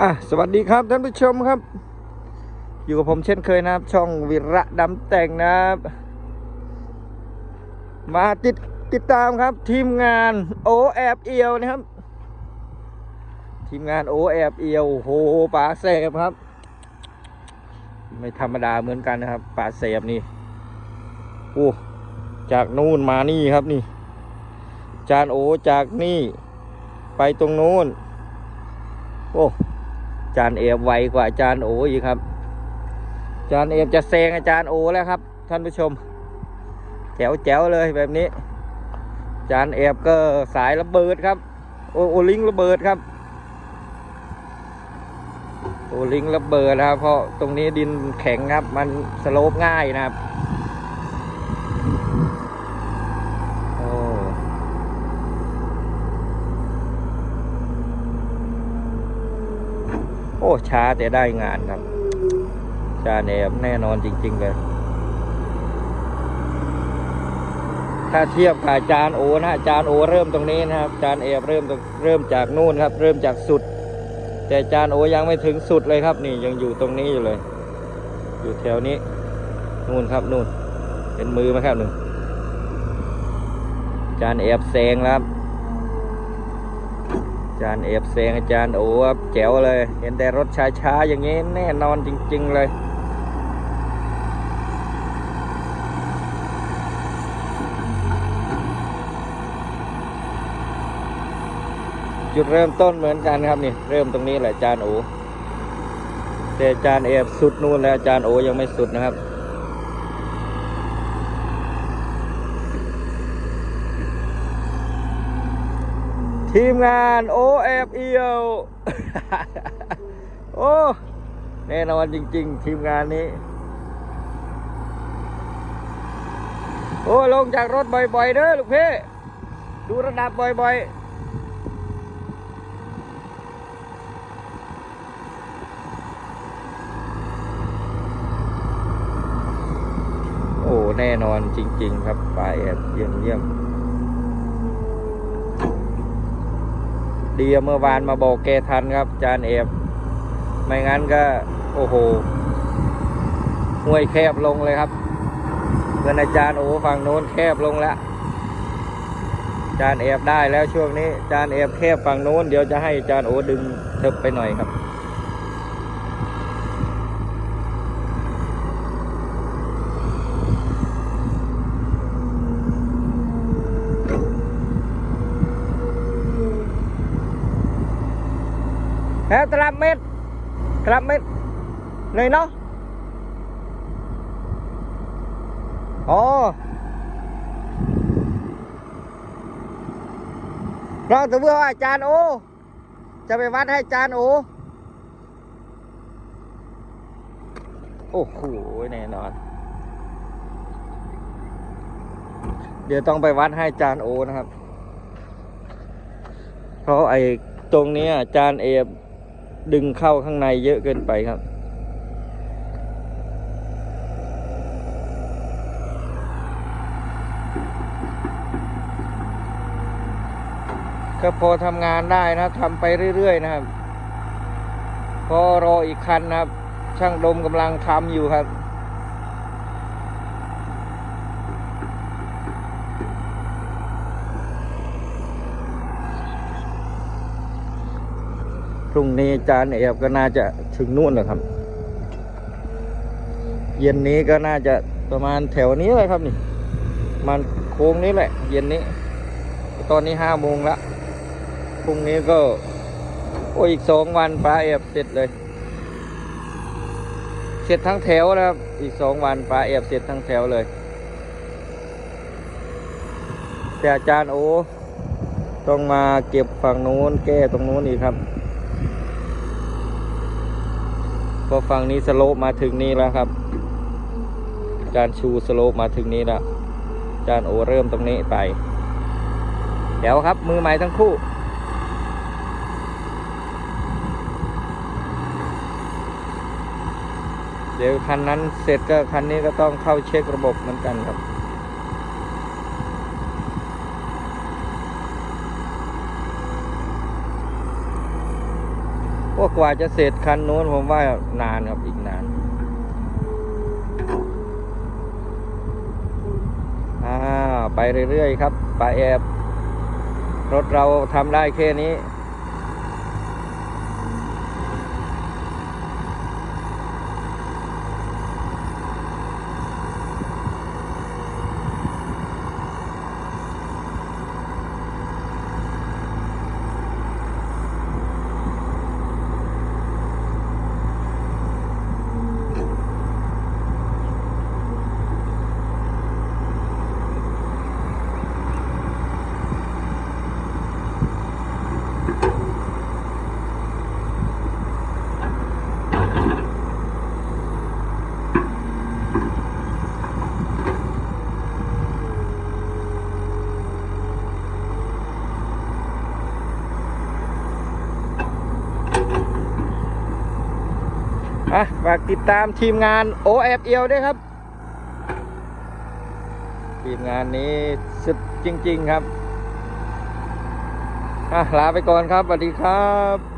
อะสวัสดีครับท่านผู้ชมครับ อยู่กับผมเช่นเคยนะครับ ช่องวิระดำแต่งนะครับ มาติดติดตามครับ ทีมงานโอแอบเอียวนะครับ ทีมงานโอแอบเอียวโหป่าเสบครับ ไม่ธรรมดาเหมือนกันนะครับป่าเสบนี่โอ้จากนู่นมานี่ครับนี่ จานโอจากนี่ ไปตรงนู้น โอ้ จานเอฟไวกว่าอาจารย์โออีกครับ อาจารย์เอฟจะแซงอาจารย์โอแล้วครับ ท่านผู้ชม แจ๋วแจ๋วเลยแบบนี้ อาจารย์เอฟก็สายระเบิดครับ โอโอลิงระเบิดครับ โอลิงระเบิดนะครับเพราะตรงนี้ดินแข็งครับ มันสโลปง่ายนะครับ โอ้ โอ้ช้าแต่ได้งานครับจานเอฟแน่นอนจริง ๆ เลย ถ้าเทียบกับจารย์โอนะจารย์โอเริ่มตรงนี้นะครับ จารย์เอฟเริ่มเริ่มจากนู่นครับ เริ่มจากสุด แต่จารย์โอยังไม่ถึงสุดเลยครับ นี่ยังอยู่ตรงนี้อยู่เลย อยู่แถวนี้นู่นครับนู่นเห็นมือไหมครับหนึ่งจารย์เอฟแซงแล้วครับ จารย์เอฟแซงอาจารย์โอ้ครับแจ๋วเลย เห็นแต่รถช้าๆอย่างนี้แน่นอนจริง ๆ เลยจุดเริ่มต้นเหมือนกันครับนี่ เริ่มตรงนี้แหละจารย์โอแต่จารย์เอฟสุดนู่นแล้วจารย์โอยังไม่สุดนะครับ ทีมงานโอเอฟเอียวโอ้แน่นอนจริง ๆ ทีมงานนี้ โอ้ลงจากรถบ่อยๆเด้อลูกพี่ดูระดับบ่อยๆโอแน่นอนจริง ๆ ครับป่าแอบเยี่ยมเยี่ยม ดีเมื่อวานมาบอกแกทันครับ จานเอฟไม่งั้นก็ โอ้โหห้วยแคบลงเลยครับเพื่อนอาจารย์โอ้ฝั่งโน้นแคบลงแล้วจานเอฟได้แล้วช่วงนี้จานเอฟแคบฝั่งโน้นเดี๋ยวจะให้อาจารย์โอ้ดึงเถิบไปหน่อยครับ ฮะตลับเม็ดตลับเม็ดเลยเนาะโอ๋อเราตัวเบื่อว่าอาจารย์โอ จะไปวัดให้อาจารย์โอ โอ้โหแน่นอน เดี๋ยวต้องไปวัดให้อาจารย์โอนะครับ เพราะไอ้ตรงนี้อาจารย์เอ ดึงเข้าข้างในเยอะเกินไปครับ ก็พอทำงานได้นะทำไปเรื่อย ๆ นะครับ พอรออีกคันนะครับ ช่างดมกำลังทำอยู่ครับ พรุ่งนี้จารย์เอบก็น่าจะถึงนู่นแหละครับ เย็นนี้ก็น่าจะประมาณแถวนี้เลยครับนี่ มันโค้งนี้แหละ เย็นนี้ ตอนนี้ห้าโมงละพรุ่งนี้ก็โอ้อีกสองวันปลาเอบเสร็จเลย เสร็จทั้งแถวนะครับ อีกสองวันปลาเอบเสร็จทั้งแถวเลย แต่อาจารย์โอต้องมาเก็บฝั่งนู้นแก้ตรงนู้นอีกครับ พอฝั่งนี้สโลปมาถึงนี้แล้วครับจานชูสโลปมาถึงนี้แล้วจานโอเริ่มตรงนี้ไป เดี๋ยวครับมือใหม่ทั้งคู่ เดี๋ยวคันนั้นเสร็จก็คันนี้ก็ต้องเข้าเช็คระบบเหมือนกันครับ พวกกว่าจะเสร็จคันโน้นผมว่านานครับอีกนานอ่าไปเรื่อยๆครับปลาแอบ รถเราทำได้แค่นี้ อะฝากติดตามทีมงาน o f l ด้วยครับ ทีมงานนี้สุดจริง ๆ ครับอะลาไปก่อนครับสวัสดีครับ